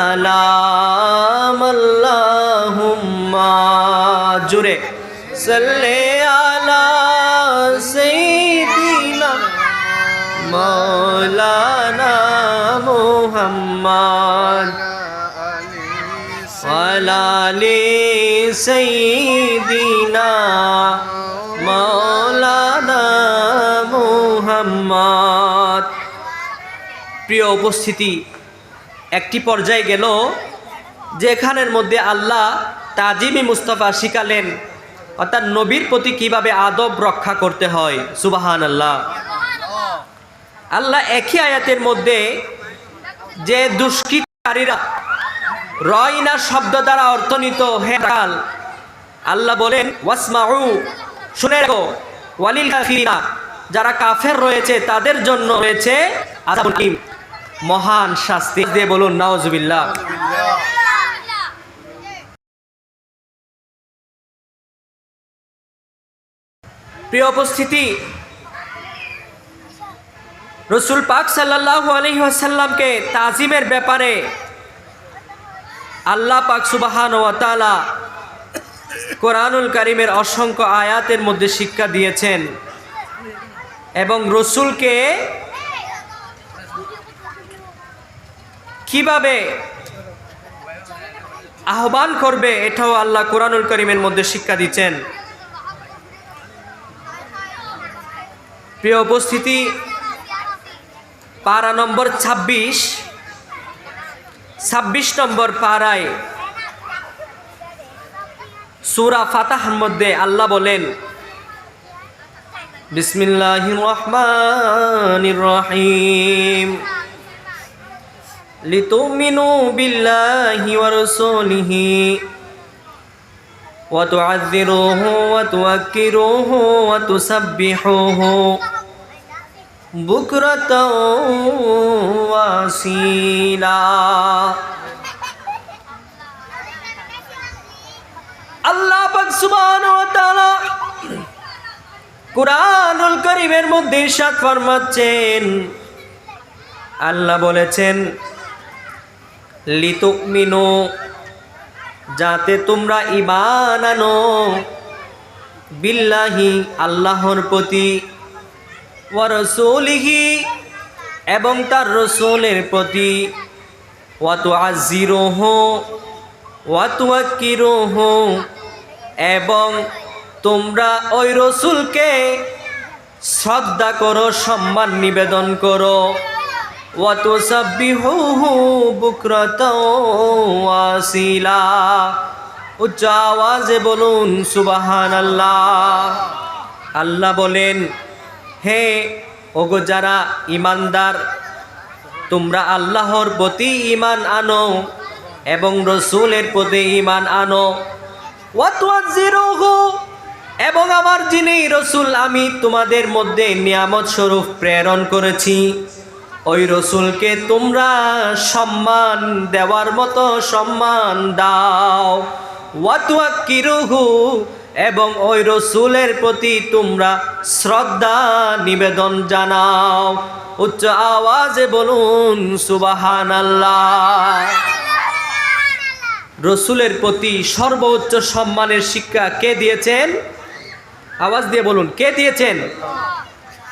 সালাম আল্লাহুম্মা। জুরে। সাল্লে আলা সাইয়্যিদিনা মাওলানা মুহাম্মদ। ওয়ালা আলি সাইয়্যিদিনা মাওলানা মুহাম্মদ। প্রিয় উপস্থিতি একটি পর্যায়ে গেল যেখানের মধ্যে আল্লাহ তাজিমি মুস্তফা শিখালেন, অর্থাৎ নবীর প্রতি কীভাবে আদব রক্ষা করতে হয় সুবাহান আল্লাহ আল্লাহ একই আয়াতের মধ্যে যে দুষ্কৃতকারীরা রয়না শব্দ দ্বারা অর্থনীত হে কাল আল্লাহ বলেন, ওয়াসমাউ, শুনে রাখো, ওয়ালিল কাফিরিনা, যারা কাফের রয়েছে তাদের জন্য রয়েছে আলীম। মহান শাস্তি। দিয়ে বলুন, নাউজুবিল্লাহ। প্রিয় উপস্থিতি, রসুল পাক সাল্লাল্লাহু আলাইহি ওয়াসাল্লামকে তাজিমের ব্যাপারে আল্লাহ পাক সুবাহান ওয়া তাআলা কোরআনুল কারিমের অসংখ্য আয়াতের মধ্যে শিক্ষা দিয়েছেন এবং রসুলকে কীভাবে আহ্বান করবে, এটাও আল্লাহ কোরআনুল করিমের মধ্যে শিক্ষা দিচ্ছেন। প্রিয় উপস্থিতি পারা নম্বর ২৬ ছাব্বিশ নম্বর পাড়ায় সুরা ফাতাহর মধ্যে আল্লাহ বলেন, বিসমিল্লাহির রহমানির রহিম। রাসূলিহি ওয়া তুআযযিরুহু ওয়া তুওয়াক্কিরুহু ওয়া তুসাব্বিহুহু বুকরাতাও আল্লাহ পাক সুবহানাহু ওয়া তাআলা কুরআনুল কারীমের মধ্যে ইরশাদ ফরমাচ্ছেন। আল্লাহ বলেছেন লিতুমিনু যাতে তোমরা ঈমান আনো। বিল্লাহি, আল্লাহর প্রতি ওয়া রাসূলিহি এবং তার রসুলের প্রতি ওয়া তুআযিরুহু ওয়া তুওয়াক্কিরুহু এবং তোমরা ওই রসুলকে শ্রদ্ধা করো, সম্মান নিবেদন করো। তুসাব্বিহুহু বুকরাতাও ওয়াসিলা। উচ্চ আওয়াজে বলুন, সুবহানাল্লাহ। আল্লাহ বলেন, হে, ওগো যারা ইমানদার তোমরা আল্লাহর প্রতি ইমান আনো এবং রসুলের প্রতি ইমান আনো। এবং আমার যিনি রসুল, আমি তোমাদের মধ্যে নিয়ামত স্বরূপ প্রেরণ করেছি। ওই রসুলকে তোমরা সম্মান দেওয়ার মতো সম্মান দাও। ওয়াতুয়া ওয়াতুয়াক্কিরুহু, এবং ওই রসুলের প্রতি তোমরা শ্রদ্ধা নিবেদন জানাও। উচ্চ আওয়াজে বলুন সুবাহান আল্লাহ রসুলের প্রতি সর্বোচ্চ সম্মানের শিক্ষা কে দিয়েছেন? আওয়াজ দিয়ে বলুন, কে দিয়েছেন?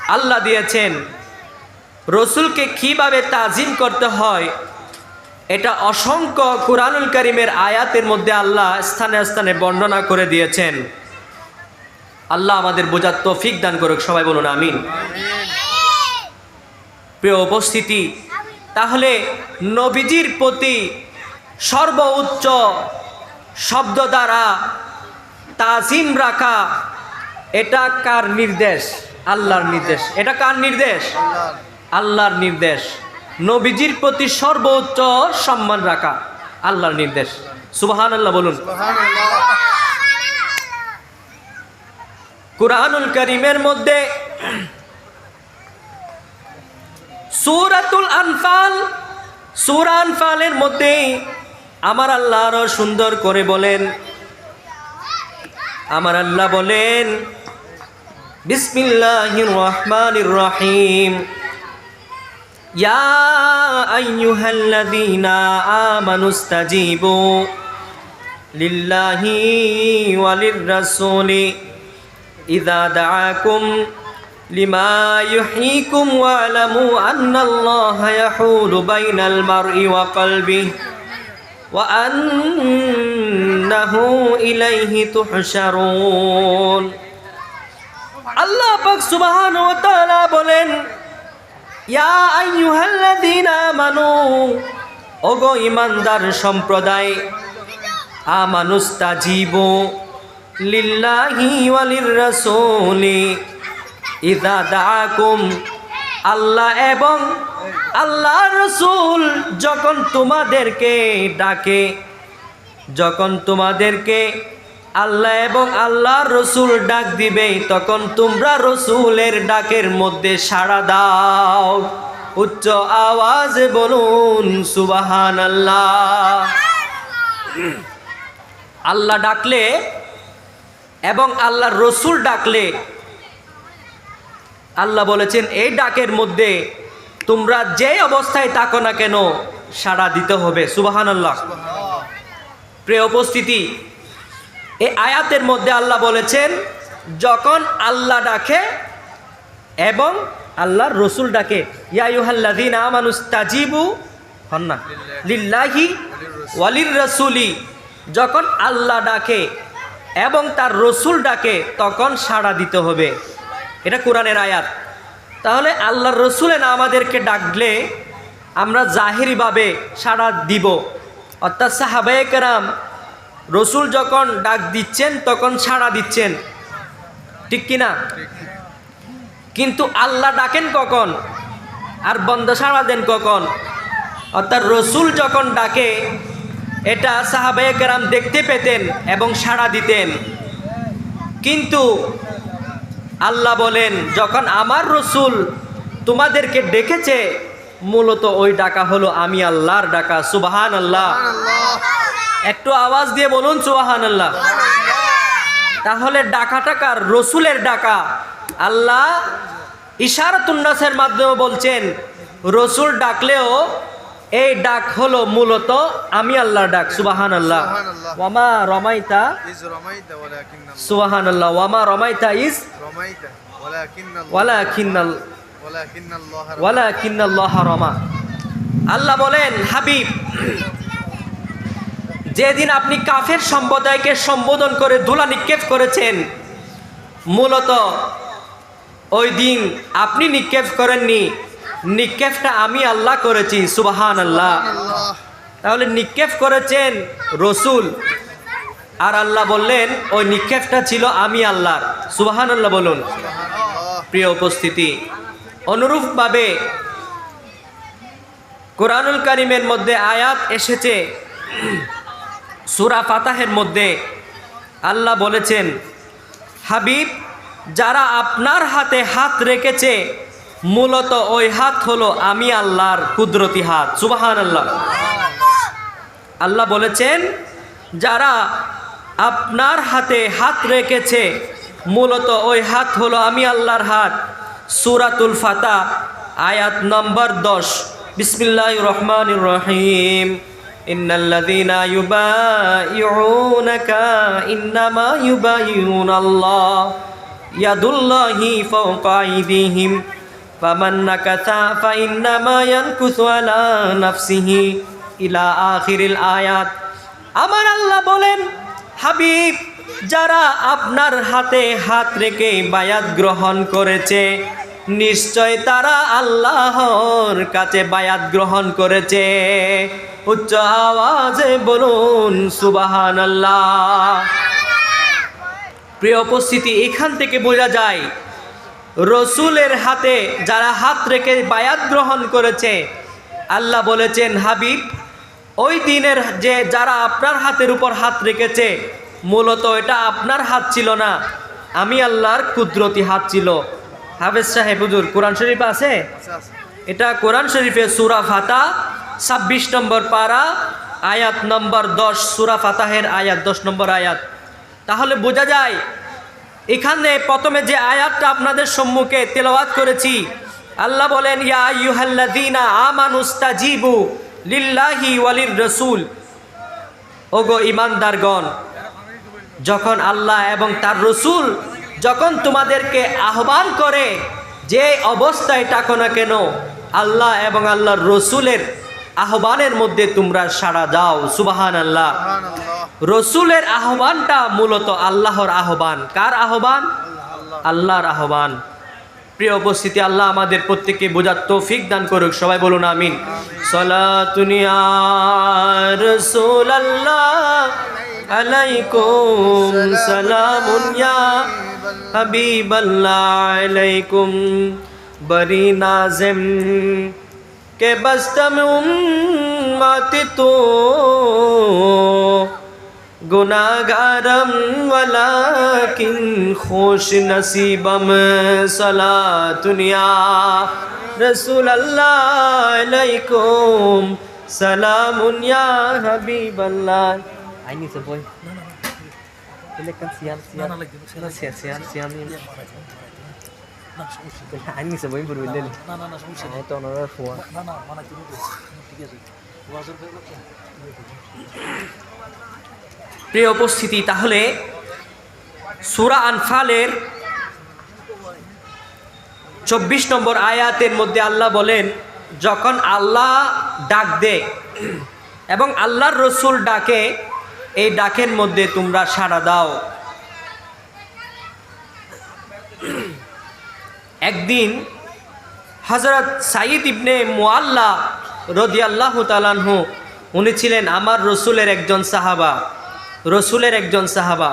আল্লাহ দিয়েছেন। রসুলকে কীভাবে তাজিম করতে হয়, এটা অসংখ্য কুরআনুল করিমের আয়াতের মধ্যে আল্লাহ স্থানে স্থানে বর্ণনা করে দিয়েছেন। আল্লাহ আমাদের বোঝার তৌফিক দান করুক, সবাই বলুন আমিন। প্রিয় উপস্থিতি, তাহলে নবীজির প্রতি সর্বোচ্চ শব্দ দ্বারা তাজিম রাখা, এটা কার নির্দেশ? আল্লাহর নির্দেশ। এটা কার নির্দেশ? আল্লাহর নির্দেশ। নবীজির প্রতি সর্বোচ্চ সম্মান রাখা আল্লাহর নির্দেশ। সুবাহান আল্লাহ বলুন। কুরআনুল করিমের মধ্যে সূরাতুল আনফাল, সূরা আনফালের মধ্যে আমার আল্লাহ আরও সুন্দর করে বলেন। আমার আল্লাহ বলেন, বিসমিল্লাহির রহমানির রহিম। ইয়া আইয়ুহাল্লাযীনা আমানু ইস্তাজীবু লিল্লাহি ওয়ালির রাসূলি ইযা দাআকুম লিমা ইউহয়িকুম ওয়ালামু আন্নাল্লাহা ইয়াহুলু বাইনাল মারই ওয়া কলবিহি وأنه إليه تحشرون আল্লাহ পাক সুবহানাহু ওয়া তাআলা বলেন ইয়া ঈমানদার সম্প্রদায়, আমানুস্তাজিবু লিল্লাহি ওয়ালির রাসূলি ইযা আল্লাহ এবং আল্লাহ রসুল যখন তোমাদেরকে ডাকে, যখন তোমাদেরকে আল্লাহ এবং আল্লাহর রসুল ডাক দিবে, তখন তোমরা রসুলের ডাকের মধ্যে সাড়া দাও। উচ্চ আওয়াজে বলুন সুবাহান আল্লাহ আল্লাহ ডাকলে এবং আল্লাহর রসুল ডাকলে, আল্লাহ বলেছেন, এই ডাকের মধ্যে তোমরা যে অবস্থায় থাকো না কেন, সাড়া দিতে হবে। সুবাহান আল্লাহ প্রিয় উপস্থিতি এই আয়াতের মধ্যে আল্লাহ বলেছেন, যখন আল্লাহ ডাকে এবং আল্লাহর রসুল ডাকে ইয়াইহাল্লাদিন আমানুস তাজিবু হন না লিল্লাহি ওয়ালির রসুলি। যখন আল্লাহ ডাকে এবং তার রসুল ডাকে, তখন সাড়া দিতে হবে। এটা কোরআনের আয়াত। তাহলে আল্লাহর রসুলে না আমাদেরকে ডাকলে আমরা জাহেরিভাবে সাড়া দিব। অর্থাৎ সাহাবায়ে কেরাম রসুল যখন ডাক দিচ্ছেন, তখন সাড়া দিচ্ছেন। ঠিক কিনা? কিন্তু আল্লাহ ডাকেন কখন? আর বন্ধ সাড়া দেন কখন? অর্থাৎ রসুল যখন ডাকে, এটা সাহাবায়ে কেরাম দেখতে পেতেন এবং সাড়া দিতেন। কিন্তু আল্লাহ বলেন, যখন আমার রসুল তোমাদেরকে ডেকেছে, মূলত ওই ডাকা হলো আমি আল্লাহর ডাকা সুবাহান আল্লাহ একটু আওয়াজ দিয়ে বলুন সুবাহান আল্লাহ তাহলে ডাকাটা কার? রসুলের ডাকা। আল্লাহ ইশারতুন্নাসের মাধ্যমে বলছেন রসুল ডাকলেও এই ডাক হলো মূলত আমি আল্লাহর ডাক সুবাহান আল্লাহ ওয়ামা রমাইতা সুবাহান আল্লাহ ওয়ামা রমাইতা ইস ওয়ালা রমা। আল্লাহ বলেন হাবিব যেদিন আপনি কাফের সম্প্রদায়কে সম্বোধন করে ধুলা নিক্ষেপ করেছেন, মূলত ওই দিন আপনি নিক্ষেপ করেননি। নিক্ষেপটা আমি আল্লাহ করেছি সুবাহান আল্লাহ তাহলে নিক্ষেপ করেছেন রসুল। আর আল্লাহ বললেন, ওই নিক্ষেপটা ছিল আমি আল্লাহর। সুবাহান আল্লাহ বলুন। প্রিয় উপস্থিতি, অনুরূপভাবে কোরআনুল করিমের মধ্যে আয়াত এসেছে। সুরা ফাতাহের মধ্যে আল্লাহ বলেছেন, হাবিব, যারা আপনার হাতে হাত রেখেছে, মূলত ওই হাত হলো আমি আল্লাহর কুদরতি হাত। সুবাহান আল্লাহ আল্লাহ বলেছেন, যারা আপনার হাতে হাত রেখেছে, মূলত ওই হাত হলো আমি আল্লাহর হাত। সুরাতুল ফাতা আয়াত নম্বর দশ। বিসমিল্লাহ রহমান রহিম। ইন্নাল্লাযীনা ইউবাইউনাকা ইন্নামা ইউবাইউনাল্লাহ ইয়াদুল্লাহি ফাওকা আইদিহিম, ফামান নাকাসা ফাইন্নামা ইয়ানকুসু আলা নাফসিহি। ইলা আখিরিল আয়াত। আমার আল্লাহ বলেন, হাবিব, যারা আপনার হাতে হাত রেখে বায়াত গ্রহণ করেছে নিশ্চয় তারা আল্লাহর কাছে বায়াত গ্রহণ করেছে। উচ্চ আওয়াজে বলুন সুবাহান আল্লাহ প্রিয় উপস্থিতি, এখান থেকে বোঝা যায়, রসুলের হাতে যারা হাত রেখে বায়াত গ্রহণ করেছে, আল্লাহ বলেছেন, হাবিব, ওই দিনের যে যারা আপনার হাতের উপর হাত রেখেছে, মূলত এটা আপনার হাত ছিল না, আমি আল্লাহর কুদরতি হাত ছিল। হাফেজ সাহেব হুজুর কোরআন শরীফ আছে? এটা কোরআন শরীফে সুরা ফাতা ছাব্বিশ নম্বর পারা আয়াত নম্বর দশ সুরা ফাতাহের আয়াত দশ নম্বর আয়াত। তাহলে বোঝা যায় এখানে প্রথমে যে আয়াতটা আপনাদের সম্মুখে তেলাওয়াত করেছি আল্লাহ বলেন ইয়া ইউহাল্লাদিনা আমানুস্তাজিবু লিল্লাহি ওয়ালির রসুল। ওগো ইমানদারগণ যখন আল্লাহ এবং তার রসুল যখন তোমাদেরকে আহ্বান করে যে অবস্থায় থাকো না কেন, আল্লাহ এবং আল্লাহর রসুলের আহ্বানের মধ্যে তোমরা সাড়া দাও সুবাহান আল্লাহ রসুলের আহ্বানটা মূলত আল্লাহর আহ্বান। কার আহ্বান? আল্লাহর আহ্বান। প্রিয় উপস্থিতি, আল্লাহ আমাদের প্রত্যেককে বোঝার তৌফিক দান করুক। সবাই বলুন আমিন। সলাতুনিয়া রসুল আল্লাহ علیکم سلام یا حبیب اللہ علیکم، بری نازم کہ بستم امت تو گناہ گارم ولیکن خوش نصیبم صلاح دنیا رسول اللہ علیکم، سلام یا حبیب اللہ I need a boy. No, no, no. Ele kan sian sian. No, no, sian sian sian sian. عندي 70 بالليل لا لا لا شو مش انت انا عارف هو لا لا انا প্রিয় উপস্থিতি তাহলে সুরা আনফালের চব্বিশ নম্বর আয়াতের মধ্যে আল্লাহ বলেন যখন আল্লাহ ডাক দেয় এবং আল্লাহর রসুল ডাকে এই ডাকের মধ্যে তোমরা সাড়া দাও। একদিন হজরত সাইদ ইবনে মোয়াল্লা রদি আল্লাহ তালানহু উনি ছিলেন আমার রসুলের একজন সাহাবা, রসুলের একজন সাহাবা।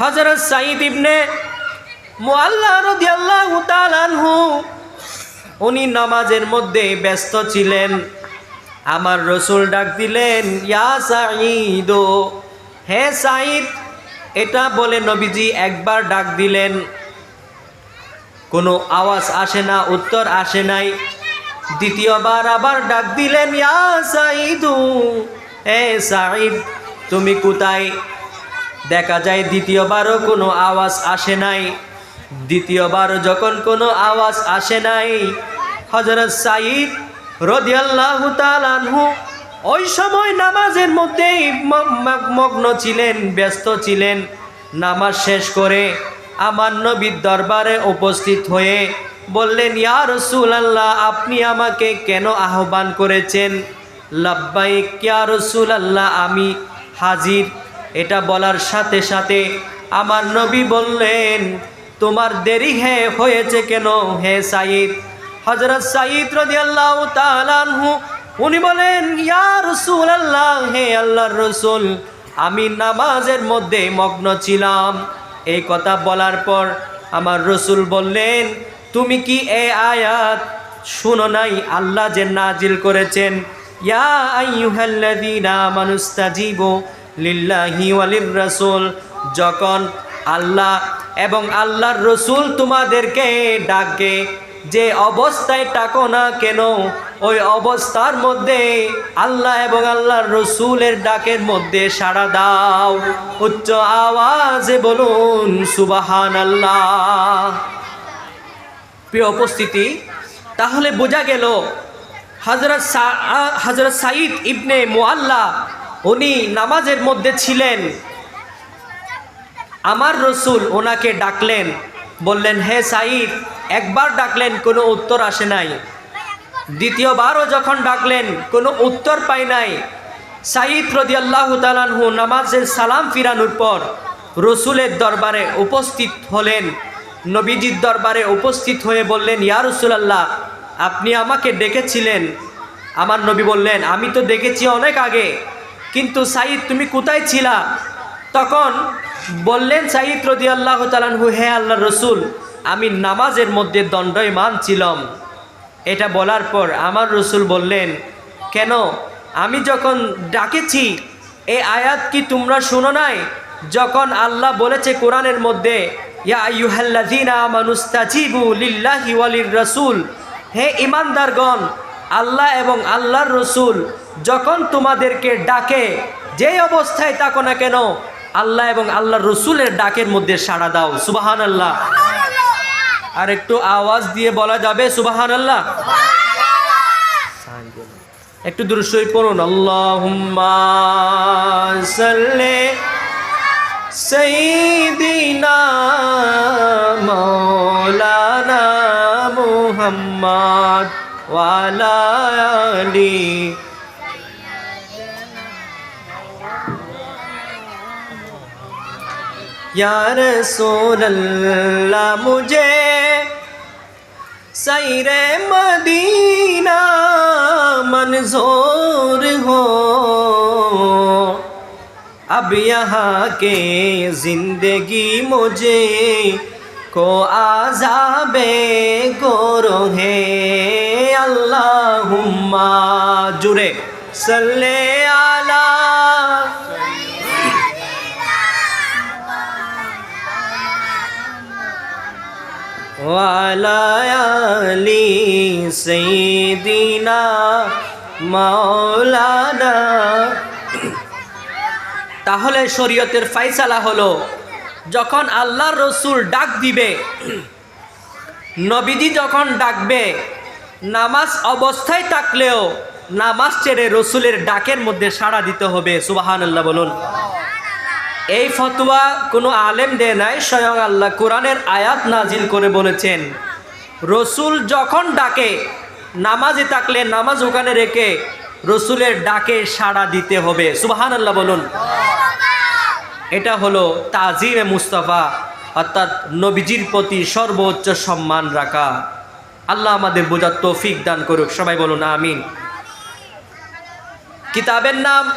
হজরত সাইদ ইবনে মোয়াল্লা রদি আল্লাহ তালানহু উনি নামাজের মধ্যে ব্যস্ত ছিলেন। আমার রসুল ডাক দিলেন, ইয়া সাঈদ। হে সাঈদ, এটা বলে নবীজি একবার ডাক দিলেন। কোনো আওয়াজ আসে না, উত্তর আসে নাই। দ্বিতীয়বার আবার ডাক দিলেন, ইয়া সাঈদু হে সাঈদ, তুমি কোথায়? দেখা যায় দ্বিতীয়বারও কোনো আওয়াজ আসে নাই। দ্বিতীয়বার যখন কোনো আওয়াজ আসে নাই হজরত সাঈদ রদিয়াল্লাহু তাআলাহু ওই সময় নামাজের মধ্যেই মগ্ন ছিলেন, ব্যস্ত ছিলেন। নামাজ শেষ করে আমার নবীর দরবারে উপস্থিত হয়ে বললেন, ইয়া রসুল আল্লাহ আপনি আমাকে কেন আহ্বান করেছেন? লাব্বাইক, ইয়া রসুল আল্লাহ আমি হাজির। এটা বলার সাথে সাথে আমার নবী বললেন, তোমার দেরি হ্যাঁ হয়েছে কেন হে সাইদ হজরত সাইদ রদিয়াল্লাহু তাআলাহু উনি বলেন, ইয়া রসুল আল্লাহ হে আল্লাহর রসুল, আমি নামাজের মধ্যে মগ্ন ছিলাম। এই কথা বলার পর আমার রসুল বললেন, তুমি কি এ আয়াত শুনো নাই? আল্লাহ যে নাজিল করেছেন, ইয়া যখন আল্লাহ এবং আল্লাহর রসুল তোমাদেরকে ডাকে যে অবস্থায় টাকো না কেন, ওই অবস্থার মধ্যে আল্লাহ এবং আল্লাহর রসুলের ডাকের মধ্যে সাড়া দাও। উচ্চ আওয়াজে বলুন সুবাহান আল্লাহ প্রিয় উপস্থিতি, তাহলে বোঝা গেল হজরত হজরত সাইদ ইবনে মোয়াল্লা উনি নামাজের মধ্যে ছিলেন। আমার রসুল ওনাকে ডাকলেন, বললেন, হে সাইদ একবার ডাকলেন, কোনো উত্তর আসে নাই। দ্বিতীয়বারও যখন ডাকলেন, কোনো উত্তর পাই নাই। সাইদ রদি আল্লাহ তালানহু নামাজের সালাম ফিরানোর পর রসুলের দরবারে উপস্থিত হলেন। নবীজির দরবারে উপস্থিত হয়ে বললেন, ইয়া রসুলাল্লাহ, আপনি আমাকে ডেকেছিলেন। আমার নবী বললেন, আমি তো দেখেছি অনেক আগে, কিন্তু সাইদ তুমি কোথায় ছিলা? তখন বললেন সাইদ রদি আল্লাহ তালানহু হে আল্লাহ রসুল আমি নামাজের মধ্যে দণ্ডয়মান ছিলাম। এটা বলার পর আমার রসুল বললেন, কেন? আমি যখন ডাকেছি এই আয়াত কি তোমরা শুনো নাই? যখন আল্লাহ বলেছে কোরআনের মধ্যে রাসূল হে ইমানদারগণ আল্লাহ এবং আল্লাহর রসুল যখন তোমাদেরকে ডাকে যেই অবস্থায় থাকো না কেন, আল্লাহ এবং আল্লাহর রসুলের ডাকের মধ্যে সাড়া দাও। সুবাহান আল্লাহ আর একটু আওয়াজ দিয়ে বলা যাবে সুবাহান আল্লাহ একটু দৃশ্যই পড়ুন আল্লাহ সাইয়্যিদিনা মাওলানা মুহাম্মদ ওয়ালা আলি یا رسول اللہ सैर मदीना मंजूर हो। अब यहाँ के ज़िंदगी मुझे को आजाबे गोरो है। अल्लाहुम्मा जुरे सल्ले आला ওয়ালায়ালি সেদিনা মাওলানা তাহলে শরীয়তের ফাইসালা হলো যখন আল্লাহর রসুল ডাক দিবে নবীদি যখন ডাকবে নামাজ অবস্থায় থাকলেও নামাজ ছেড়ে রসুলের ডাকের মধ্যে সাড়া দিতে হবে সুবাহান আল্লাহ বলুন। এই ফতোয়া কোনো আলেম দেয় নাই, স্বয়ং আল্লাহ কোরআনের আয়াত নাজিল করে বলেছেন। রসুল যখন ডাকে, নামাজে থাকলে নামাজ ওখানে রেখে রসুলের ডাকে সাড়া দিতে হবে। সুবাহান আল্লাহ বলুন। এটা হলো তাজিমে মুস্তাফা, অর্থাৎ নবীজির প্রতি সর্বোচ্চ সম্মান রাখা। আল্লাহ আমাদের বোঝার তৌফিক দান করুক। সবাই বলুন, আমিন। কিতাবের নাম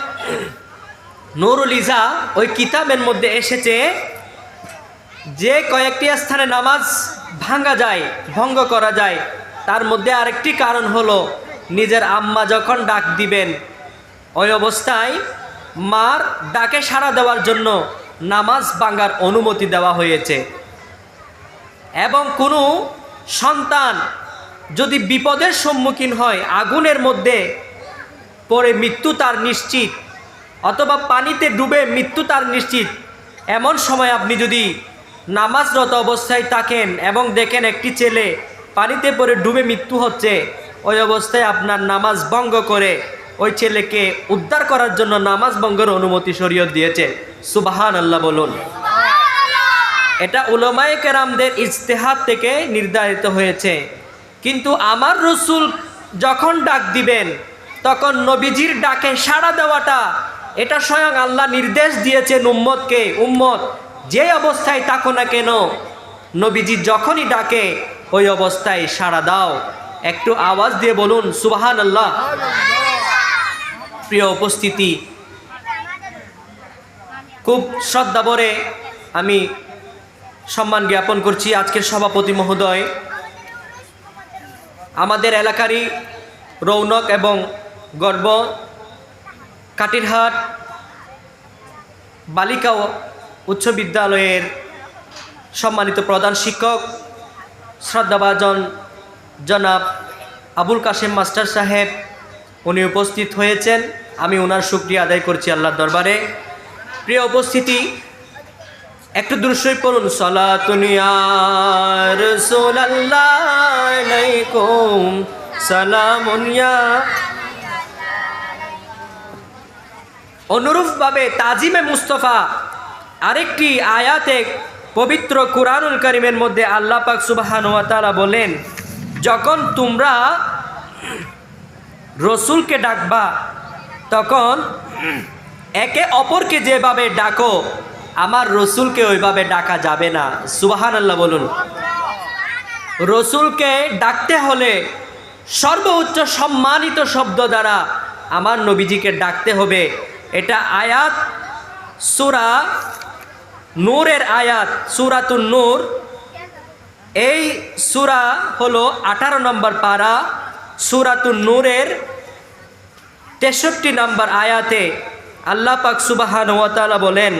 নুরুল ইজা ওই কিতাবের মধ্যে এসেছে যে কয়েকটি স্থানে নামাজ ভাঙ্গা যায়, ভঙ্গ করা যায়। তার মধ্যে আরেকটি কারণ হলো নিজের আম্মা যখন ডাক দিবেন, ওই অবস্থায় মার ডাকে সাড়া দেওয়ার জন্য নামাজ ভাঙ্গার অনুমতি দেওয়া হয়েছে। এবং কোনো সন্তান যদি বিপদের সম্মুখীন হয়, আগুনের মধ্যে পরে মৃত্যু তার নিশ্চিত। অথবা পানিতে ডুবে মৃত্যু তার নিশ্চিত। এমন সময় আপনি যদি নামাজরত অবস্থায় থাকেন এবং দেখেন একটি ছেলে পানিতে পড়ে ডুবে মৃত্যু হচ্ছে, ওই অবস্থায় আপনার নামাজ ভঙ্গ করে ওই ছেলেকে উদ্ধার করার জন্য নামাজ ভঙ্গের অনুমতি শরীয়ত দিয়েছে। সুবাহান আল্লাহ বলুন। এটা উলমায়ে কেরামদের ইজতেহাদ থেকে নির্ধারিত হয়েছে। কিন্তু আমার রসুল যখন ডাক দিবেন, তখন নবীজির ডাকে সাড়া দেওয়াটা এটা স্বয়ং আল্লাহ নির্দেশ দিয়েছেন উম্মতকে। উম্মত, যে অবস্থায় থাকো না কেন, নবীজি যখনই ডাকে, ওই অবস্থায় সাড়া দাও। একটু আওয়াজ দিয়ে বলুন সুবাহান আল্লাহ প্রিয় উপস্থিতি, খুব শ্রদ্ধাভরে আমি সম্মান জ্ঞাপন করছি আজকের সভাপতি মহোদয়। আমাদের এলাকারই রৌনক এবং গর্ব কাটিরহাট বালিকা উচ্চ বিদ্যালয়ের সম্মানিত প্রধান শিক্ষক, শ্রদ্ধাভাজন জনাব আবুল কাশেম মাস্টার সাহেব, উনি উপস্থিত হয়েছেন। আমি ওনার শুক্রিয়া আদায় করছি আল্লাহর দরবারে। প্রিয় উপস্থিতি, একটু দৃশ্যই পড়ুন। সলাতুনিয়া রাসূলুল্লাহ আলাইকুম, সালামুন অনুরূপভাবে তাজিমে মুস্তফা, আরেকটি আয়াতে পবিত্র কুরআনুল করিমের মধ্যে আল্লাহ পাক তাআলা বলেন, যখন তোমরা রসুলকে ডাকবা, তখন একে অপরকে যেভাবে ডাকো, আমার রসুলকে ওইভাবে ডাকা যাবে না। সুবাহান আল্লাহ বলুন। রসুলকে ডাকতে হলে সর্বোচ্চ সম্মানিত শব্দ দ্বারা আমার নবীজিকে ডাকতে হবে। এটা আয়াত, সুরা নূরের আয়াত, সুরাতুন নূর। এই সুরা হলো আঠারো নম্বর পারা, সুরাতুন নূরের তেষট্টি নম্বর আয়াতে আল্লাহ পাক সুবাহান ওয়াতালা বলেন,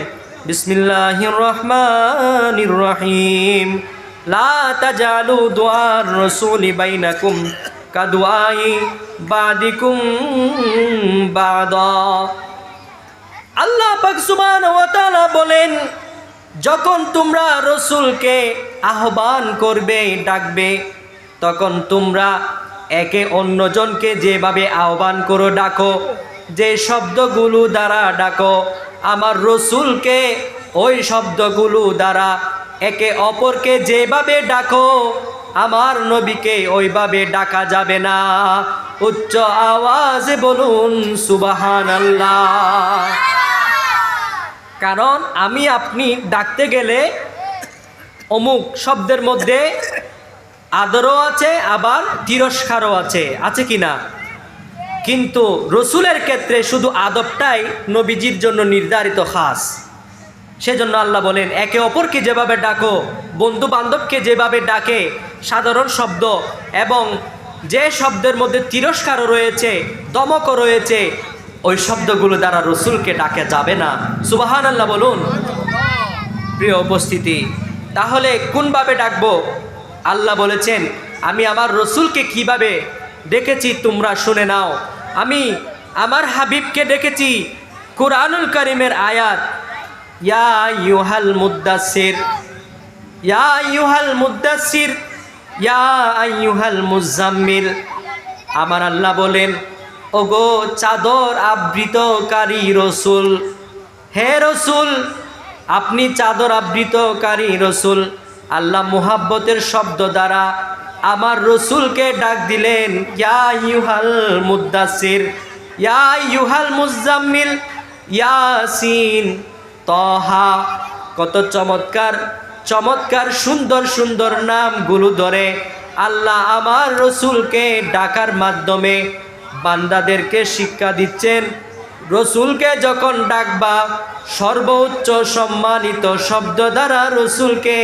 বিসমিল্লাহির রহমান রহিম। লা দুআর রাসূলি বাইনাকুম কাদুআই বাদিকুম বাদা। আল্লাহ তাআলা বলেন, যখন তোমরা রসুলকে আহ্বান করবে, ডাকবে, তখন তোমরা একে অন্যজনকে যেভাবে আহ্বান করো, ডাকো, যে শব্দগুলো দ্বারা ডাকো, আমার রসুলকে ওই শব্দগুলো দ্বারা একে অপরকে যেভাবে ডাকো, আমার নবীকে ওইভাবে ডাকা যাবে না। উচ্চ আওয়াজে বলুন সুবাহান আল্লাহ কারণ আমি আপনি ডাকতে গেলে অমুক শব্দের মধ্যে আদরও আছে, আবার তিরস্কারও আছে। আছে কি না? কিন্তু রসুলের ক্ষেত্রে শুধু আদবটাই নবীজির জন্য নির্ধারিত খাস। সেজন্য আল্লাহ বলেন, একে অপরকে যেভাবে ডাকো বন্ধু বান্ধবকে যেভাবে ডাকে, সাধারণ শব্দ এবং যে শব্দের মধ্যে তিরস্কারও রয়েছে, দমকও রয়েছে ওই শব্দগুলো দ্বারা রসুলকে ডাকে যাবে না। সুবাহান আল্লাহ বলুন। প্রিয় উপস্থিতি, তাহলে কোনভাবে ডাকবো? আল্লাহ বলেছেন, আমি আমার রসুলকে কীভাবে ডেকেছি তোমরা শুনে নাও। আমি আমার হাবিবকে ডেকেছি কোরআনুল করিমের আয়াত। ইয়া ইউহাল মুদাসির ইয়া ইউহাল মুদাসির ইয়া ইউহাল মুজাম্মিল। আমার আল্লাহ বলেন ওগো চাদর আবৃতকারী রসুল। হে রসুল, আপনি চাদর আবৃতকারী রসুল। আল্লাহ মোহাব্বতের শব্দ দ্বারা আমার রসুলকে ডাক দিলেন, ইয়া ইউহাল মুদাসির ইয়া ইউহাল মুজাম্মিল, ইয়াসিন, তহা। কত চমৎকার চমৎকার, সুন্দর সুন্দর নামগুলো ধরে আল্লাহ আমার রসুলকে ডাকার মাধ্যমে বান্দাদেরকে শিক্ষা দিচ্ছেন। রসুলকে যখন ডাকবা, সর্বোচ্চ সম্মানিত শব্দ দ্বারা রসুলকে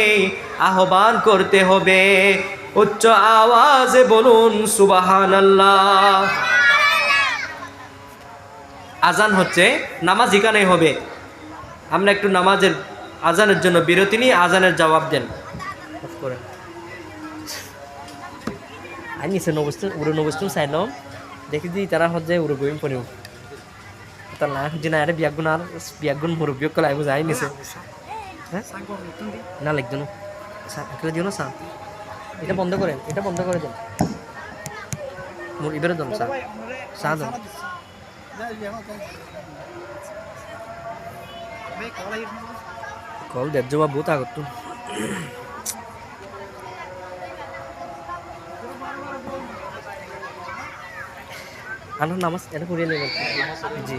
আহ্বান করতে হবে। উচ্চ আওয়াজে বলুন সুবাহান আল্লাহ আজান হচ্ছে, নামাজ এখানেই হবে। আমরা একটু নামাজের, আজানের জন্য বিরতি নিয়ে আজানের জবাব দেন। অফ করেন আই নিছে নবস্তু উড়ো নবস্তু দেখি দি তারা হজ্জে উড়ো বইম পড়িব তার না খুঁজি না আরে বিয়াগুন আর বিয়াগুন মুরব্বিয়ক কলাই বুঝা আই নিছে। হ্যাঁ না লাগতো না। একটা দিও না চা। এটা বন্ধ করেন এটা বন্ধ করে দেন মোর এবারে দেন চা। চা দেন কল দেড় জমা বহুত আগত আনো নামাজ এটা জি।